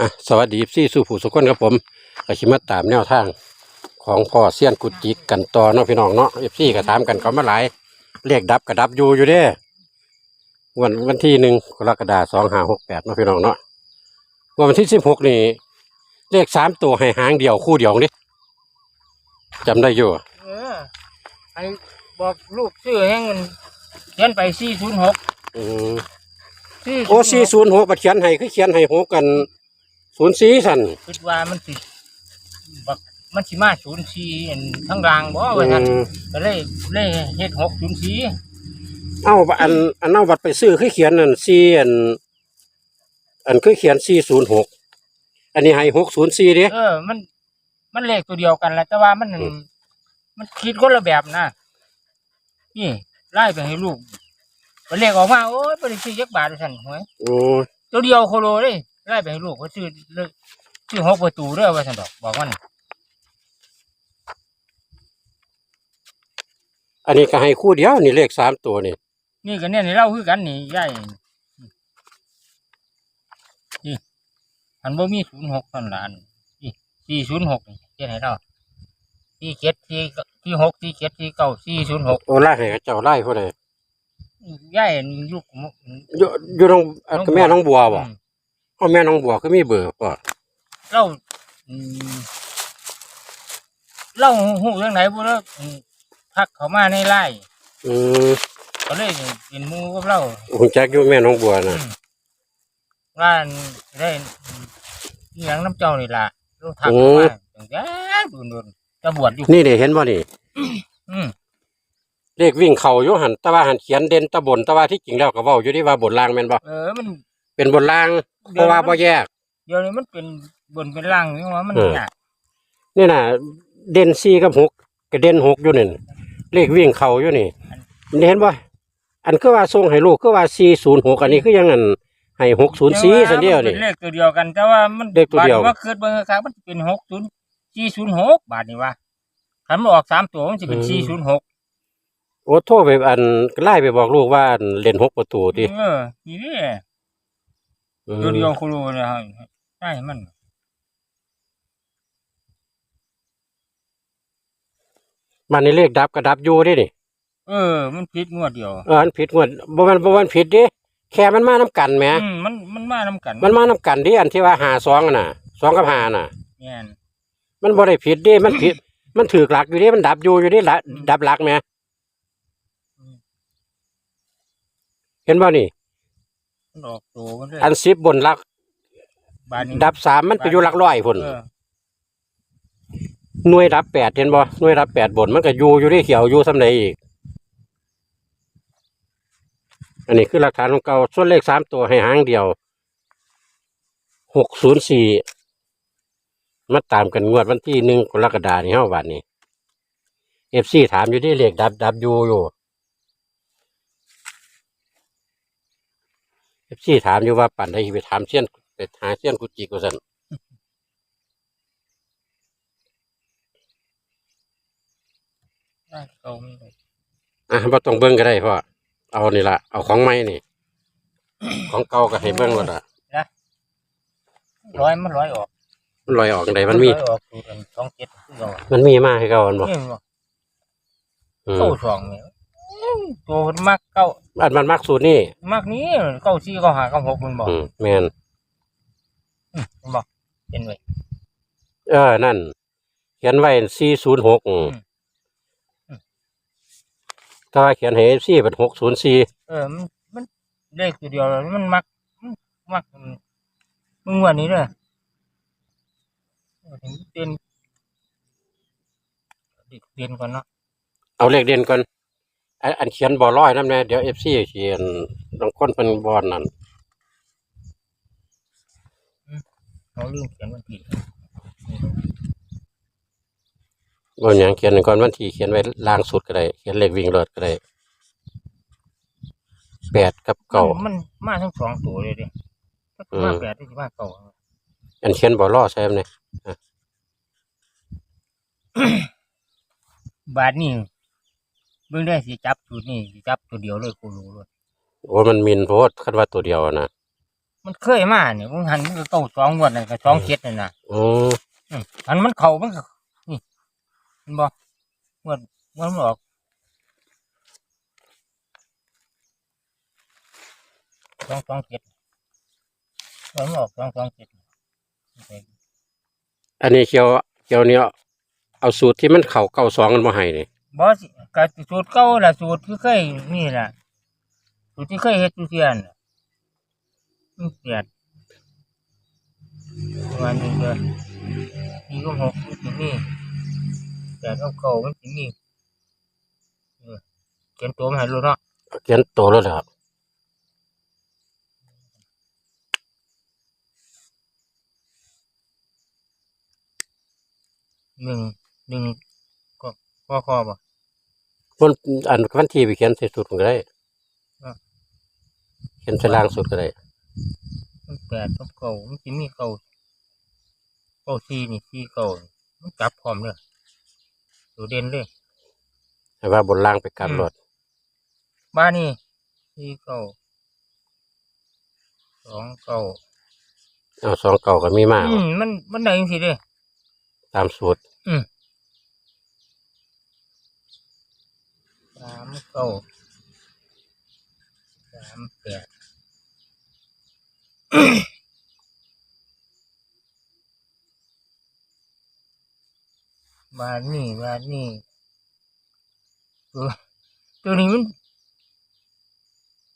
อะสวัสดีพี่สู่ผู้สุขคนครับผมก็ชิมาตามแนวทาง ของพ่อเซียนกุจิกกันต่อเนาะพี่น้องเนาะเอฟซีก็ถามกันเขามาหลายเรียกดับกระดับอยู่อยู่เด้วันวันที่หนึ่งกรกฎาสองห้าหกแปดเนาะพี่น้องเนาะวันที่สิบหกนี่เลขสามตัวให้หางเดียวคู่เดียวนี่จำได้อยู่เออไอ้บอกลูกซื้อให้เงินเขียนไปสี่ศูนย์หกอืมโอ้สี่ศูนย์หกบัดเขียนให้คือเขียนให้หกกัน ศูนย์สี่สันคิดว่ามันสิบักมันสิมาศูนย์สี่อันทั้งรางบ่ว่าท่านอืม ก็เลยเลยเฮ็ดหกศูนย์สี่เอ้าอันอันเอาบัตรไปซื้อคือเขียนนั่นสี่อันอันคือเขียนสี่ศูนย์หกอันนี้ให้หกศูนย์สี่เด้ เออ มัน มันเลขตัวเดียวกันแหละแต่ว่ามัน อืม มันคิดคนละแบบนะนี่ไล่ไปให้ลูกไปเลขออกมาโอ้ยไปซื้อยักบาทท่านหวย โอ้ยตัวเดียวโคโลเลย ไล่ไปให้ลูกเขาซื้อเลขซื้อหกประตูเด้อว่าท่านดอกบอกมันอันนี้ก็ให้คู่เดียวนี่เลขสามตัวนี่นี่ก็เนี่ยนี่เล่าคือกันนี่ย่ายนี่อันบ่มีศูนย์หกตอนละอันนี่สี่ศูนย์หกนี่เจ็ดให้เราสี่เจ็ดสี่สี่หกสี่เจ็ดสี่เก้าสี่ศูนย์หกโอ้ไล่ให้เจ้าไล่ผู้ใดย่ายนี่ลูกหมูอยู่อยู่น้องอันก็แม่น้องบัวบ่อืม พ่อแม่น้องบัวก็มีเบอร์ป่ะเล่าอืมเล่าหูเรื่องไหนบ่เล่าอืมทักเขามาในไล่อืมก็เลยเป็นหมูกับเล่าผมจักอยู่แม่น้องบัวน่ะอืมว่าได้นี่ยังน้ำเจ้านี่ล่ะลูกทักเขามาตั้งแต่ดุนดุนๆจะบวชอยู่นี่เด้เห็นบ่นี่อืมเลขวิ่งเข่าอยู่หันแต่ว่าหันเขียนเด่นตะบนแต่ว่าที่จริงแล้วก็เว้าอยู่ที่ว่าบนล่างแม่นบ่เออมัน เป็นบนล่าง เพราะว่าบ่แยก เดี๋ยวนี้มันเป็นบนเป็นล่างนี่ว่ามันเออ ยากนี่น่ะ เด่นสี่กับหกก็เด่นหกอยู่นี่เลขวิ่งเข่าอยู่นี่เห็นบ่อันคือว่าส่งให้ลูกคือว่าสี่ศูนย์หกอันนี้คือยังอันให้หกศูนย์สี่สันเดียวแต่ามันี่เป็นเลขตัวเดียวกัน แต่ว่ามันเลขตัวเดียว บาว่าเกิดเบิ่งครับมันเป็นหกศูนย์สี่ศูนย์หกบาทนี่ว่าคันมันออกสามตัวมันจะเป็นสี่ศูนย์หกโอ้โทรไปอันไล่ไปบอกลูกว่าอันเล่นหกประตูดิเออนี่ นี่อืมตัวเดียวคุณรู้เลยครับใช่มันมันในเลขดับก็ดับอยู่เดินี่เออ มันผิดงวดเดียวเอออันผิดงวดบ่มันบ่มันผิดเดิแค่มันมาน้ำกันแหมอืมมันมันมานํกันมันมาน้ำกันเดิอันที่ว่าหาสองอะน่ะสองกับหาน่ะ แม่นมันบ่ได้ผิดเดิมันผิด มันถือหลักอยู่เดิมันดับอยู่อยู่เดิละดับหลักแหมเห็นบ่นี่ มันออกตัวมันเลยอันสิบบนหลัก บาทนี้ดับสามมันไปอยู่หลักร้อยพุ่นเออหน่วยดับแปดเห็นบ่หน่วยดับแปดบนมันก็อยู่อยู่ที่เขียวอยู่สำใดอีก อันนี้คือหลักฐานของเก่าส่วนเลขสามตัวให้หางเดียวหกศูนย์สี่มาตามกันงวดวันที่หนึ่งกรกฎาคมนี้เฮาวันนี้เอฟซีถามอยู่ที่เลขดับดับอยู่อยู่ เอฟซีถามอยู่ว่าปั่นได้ไปถามเสี้ยนไปหาเสี้ยนกุจิกุสันได้เก่ามันเลยอะบ่ต้องเบิ่งก็ได้พ่อเอานี่ละเอาของใหม่นี่ ของเก่าก็ให้เบิ่งหมดอะร้อยมันร้อยออกมันลอยออกจังไดมันมี ร้อยออกตัวกันสองเจ็ดคือเรามันมีมาให้เก่ามันบ่นี่มันบอกอืมเก้าสองเนี่ย ตัวมันมักเก้าอันมันมักสูตรนี่มักนี้เก้าสี่เก้าห้าเก้าหกมันบอกอืมแม่นมันบอกเป็นไว้เออนั่นเขียนไว้สี่ศูนย์หกอืมถ้าว่าเขียนให้สี่เป็นหกศูนย์สี่เออมันมันเลขตัวเดียวแล้วมันมักมันมักมึงวันนี้เลยถึงเตียนเตียนก่อนเนาะเอาเลขเด่นก่อน อันอันเขียนบ่อร้อยนั่นแน่เดี๋ยวเอฟซีเขียนบางคนเป็นบอลนั่นเราลืมเขียนวันที่บ่อย่างเขียนก่อนวันที่เขียนไว้ล่างสุดก็ได้เขียนเลขวิ่งรถก็ได้แปดกับเก้ามันมาทั้งสองตัวเลยดิถ้ามาแปดที่มาเก้าอันเขียนบ่อร้อใช่ไหมเนี่ยบาทนี่ เบิ่งได้สิจับจุดนี่สิจับตัวเดียวเลยกูรู้เลยโอ้มันมินโพดคันว่าตัวเดียวอะนะมันเคยมาเนี่ยมึงหันมันก็เก้าสองงวดนั่นก็สองเจ็ดนั่นน่ะอืมอืมอันมันเข่ามันก็นี่มันบอกงวดงวดมันออกสองสองเจ็ดงวดมันออกสองสองเจ็ดอันนี้เคียวเคียวเนี่ยเอาสูตรที่มันเข่าเก้าสองกันมาให้นี่บอส กสูตรเก่าล่ะสูตรที่เคยนี่ล่ะสูตรที่เคยเฮ็ดทุเรียนน่ะมันเปลี่ยนประมาณนี้เลยนี่ก็หกมันสิมีแต่ต้องเก่ามันสิมีเออเขียนตัวมาให้รู้เนาะเขียนโตแล้วเหรอหนึ่งหนึ่งก็ข้อคอบ่ มันอันวันที่ไปเขียนใส่สูตรมันก็ได้อะ เขียนใส่ล่างสุดก็ได้มันแปดกับเก่ามันสิมีเก่าเก่าสี่นี่สี่เก่ามันจับพร้อมเลยตัวเด่นเลยให้ว่าบนล่างไปกลับอืมรถบ้านนี่สี่เก่าสองเก่าเอาสองเก่าก็มีมากอืมมันมันได้ยังสิเด้ ตามสูตรอืมามเก้าสามแปดบาทนี่บาทนี่ตัวตัวนี้มัน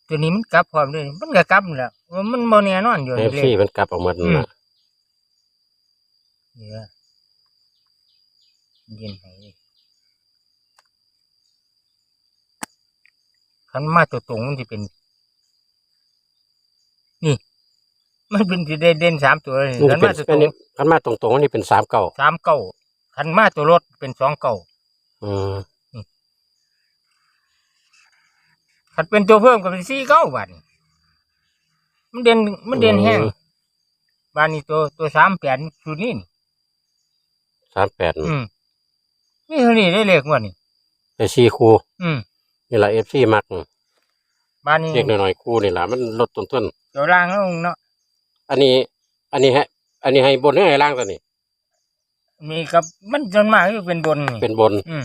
ตัวนี้มันกลับพร้อมเลยมันก็กลับนั่นแหละว่ามันโมแน่นอนอยู่เอนี่ฟเลซียมันกลับออกมานั่นอืมล่ะเนี่ยเย็นไหเลย ขันมาตัวตรงมันจะเป็น นี่ มันเป็นที่เด่นๆสามตัวเลยมันขัจะนเป็นมาตัวตรงอันนี้ขันมาตรงๆอันนี้เป็นสามเก่าสามเก้าขันมาตัวรถเป็นสองเก้าอืมขันเป็นตัวเพิ่มก็เป็นสี่เก้าบาทนี่มันเด่นมันเด่นแห้งบานนี้ตัวตัวสามแปดชุดนี้นี่สามแปดอืมนี่เท่านี้ได้เลขงวดนี่แต่สี่คู่อืม นี่แหละเอฟซีมักบานนี้เรียกหน่อยๆคู่นี่แหละมันลดต้นทุนเดี๋ยวล่างแล้วเนาะอันนี้ อันนี้ให้อันนี้ให้บนหรือให้ล่างตัวนี้ มีกับมันจนมากก็เป็นบนนี่เป็นบน อืม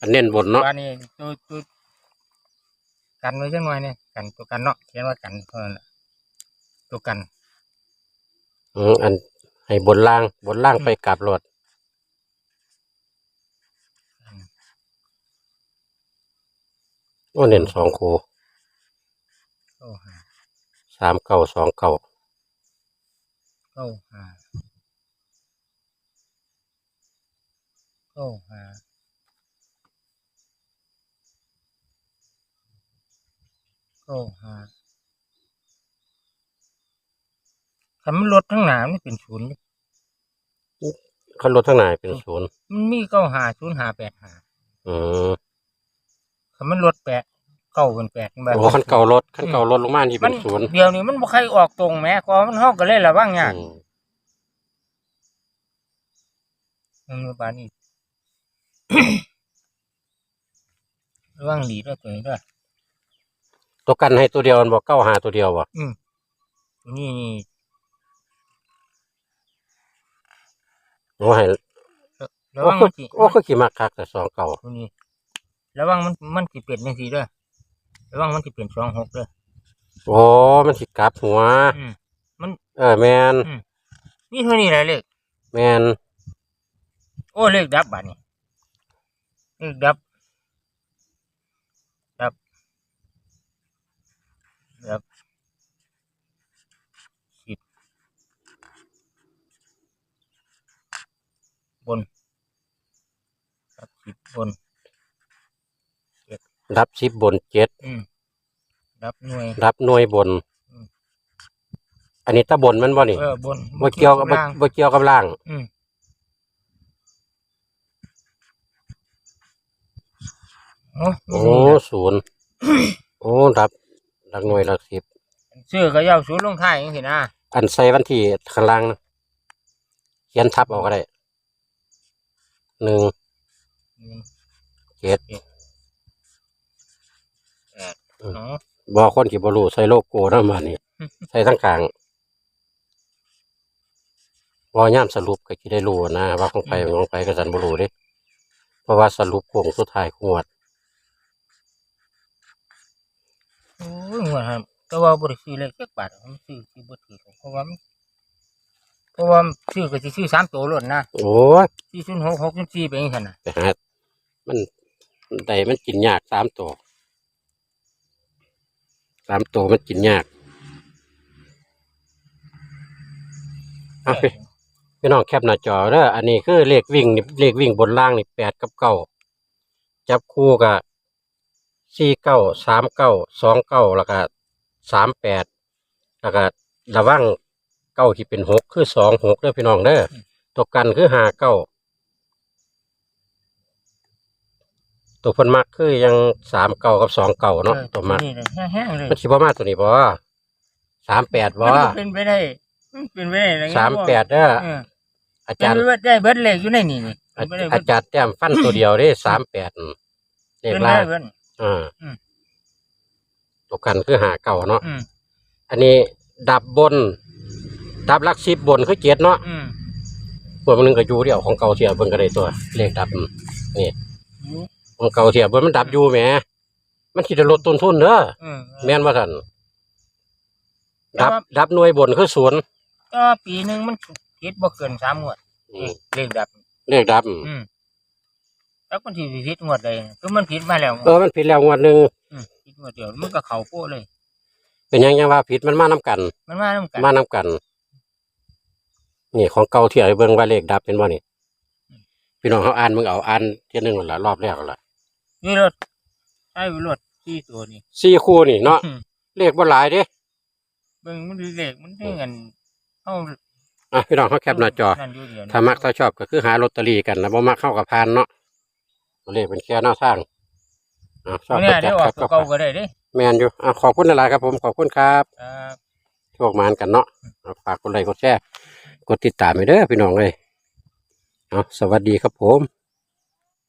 อันเน้นบนเนาะบานนี้ตัวตัวกันไว้จังหน่อยเนี่ยกันตัวกันเนาะเขียนว่ากันเท่านั้นแหละตัวกันอืมอันให้บนล่างบนล่างไปกลับรถ โอ้เน้นสองคู่เข้าหาสามเก่าสองเก่าเข้าหาเข้าหาเข้าหาคันมันลดทั้งหนามันเป็นศูนย์ดิขันรถทั้งหนายเป็นศูนย์มันมีเก้าหาศูนย์หาแปดหาอืมคัน มันลดแปดเก้าเป็นแปดแบบโอ้ขันเก่ารถขันเก่ารถลงมานี่มัเป็นนศูนย์เดี๋ยวนี้มันบ่ใครออกตรงแหม้ก็มันเฮาก็เลยระวังยากอืมอืมบานนี้ระวังดีด้วยตัวนี้ด้วยตัวกันให้ตัวเดียวมันบอกเก้าหาตัวเดียวบ่ตัวนี้นี่โอ้ให้ระโอ้วังคืมัอนสิโอ้คือขี่มักคักแต่สองเก่าตัวนี้ ระวังมันมันสิเปลี่ยนจังซี่เด้อระวังมันสิเปลี่ยนสองหกเด้อโอ้มันสิกลับหัว อืม เออแมนนี่เท่านี้แหละเลขแมนโอ้เลขดับบาดนี้เลขดับ ดับ ดับสิบบนดับสิบบน รับสิบบนเจ็ดอืมดับหน่วย รับหน่วยบน อืม อันนี้ตะบนมันบ่นี่เออบนบ่เกี่ยวกับบ่ล่างบ่เกี่ยวกับล่าง อืมโอ้โอ้ศูนย์ โอ้รับรักหน่วยรักสิบ ชื่อก็ยาวศูนย์ลงท้ายยังสินะอันใส่วันที่ข้างล่างนะเขียนทับเอาก็ได้หนึ่งหนึ่งเจ็ด แปดเนาะบอกคนที่บรูใส่โลโก้นั่นมานี่ ใส่ทั้งกลางพอย่ามสรุปก็จะได้รู้นะว่าของไปของไปก็สันบ่รู้เด้เพราะว่าสรุปโค้งสุดท้ายของงวดโอ้ยหัวครับแต่ว่าบริซื้อเลยจักบาทผมซื้อซื้อบ่ถือเพราะว่ามันเพราะว่าซื้อก็สิซื้อสามตัวล้วนนะโอ้ยสี่ศูนย์หกหกศูนย์สี่ไปอย่างนั้นน่ะไปหามันได้มันกินยากสามตัว สามตัวมันกินยากเอาไปพี่น้องแคปหน้าจอเด้ออันนี้คือเลขวิ่งนี่เลขวิ่งบนล่างนี่แปดกับเก้าจับคู่กับสี่เก้าสามเก้าสองเก้าแล้วก็สามแปดแล้วก็ระวังเก้าที่เป็นหกคือสองหกเด้อพี่น้องเด้อตัวกันคือห้าเก้า ตัวเพิ่นมักคือยังสามเก่ากับสองเก่าเนาะออตัวมักนี่เลยแห้งๆเลยมันสิบ่มาตัวนี้บ่สามแปดบ่มันก็เป็นไปได้มันเป็นไปได้อะไรสามแปดเด้อเอออาเป็นจารย์ไปได้เบิดเลขอยู่ในนี่นี่อาเป็นไปได้อาเบิดจารย์แต้มฟันตัวเดียวเด้สามแปดเลขเป็นไปล่าได้งเบิดอ่าอืมตัวกันคือหาเก่าเนาะอืมอันนี้ดับบน ดับหลักสิบบนคือเจ็ดเนาะอืมพวกมันนึงก็อยู่เดียวของเก่าเทียบเบิ่งก็ได้ตัว เลขดับอื มนี่อยู่ของเก่าเทียบเบิ่งมันดับอยู่แหมมันสิได้ลดต้นทุนเด้ออืมแม่นว่าซั่นแต่ดับว่าดับหน่วยบนคือศูนย์ก็ปีหนึงมันคิดบ่เกินสามงวดอืมเลขดับ เลขดับ อืมแล้วคนที่ผิดงวดใดคือมันผิดมาแล้วเออมันผิดแล้วงวดหนึ่งอืมผิดงวดเดียวมันก็เข้าโป้เลย เป็นหยังยังว่าผิดมันมาน้กัน มันมานํกันมาน้กัน นี่ของเก่าที่ไอ้เบิ่งว่าเลขดับเป็นว่านี่พี่น้องเขาอ่านมึงเอาอ่านเที่ยหนึงหมดละรอบแรกแล้วละ นี่รถใช้รถที่ตัวนี้สี่คู่นี่เนาะอืมเลขบ่หลายเด้เบิ่งมันดูเลขมันได้เงินเฮาอะพี่น้องเขาแคปหน้าจอนั่นอยู่เดียวนี่ถ้ามักถ้าชอบก็คือหาลอตเตอรี่กันนะบ่มักเข้ากับพานเนาะเลขเป็นแค่แนวทางอะชอบเนี่ยก็จัได้ดออครักบตัวก็เก่าก็ได้เด้แมนอยู่อะขอบคุณหลายๆครับผมขอบคุณครับครับโชคมานกันเนาะเอาฝากกดไลค์กดแชร์กดติดตามไปเด้อพี่น้องเลยเอาสวัสดีครับผม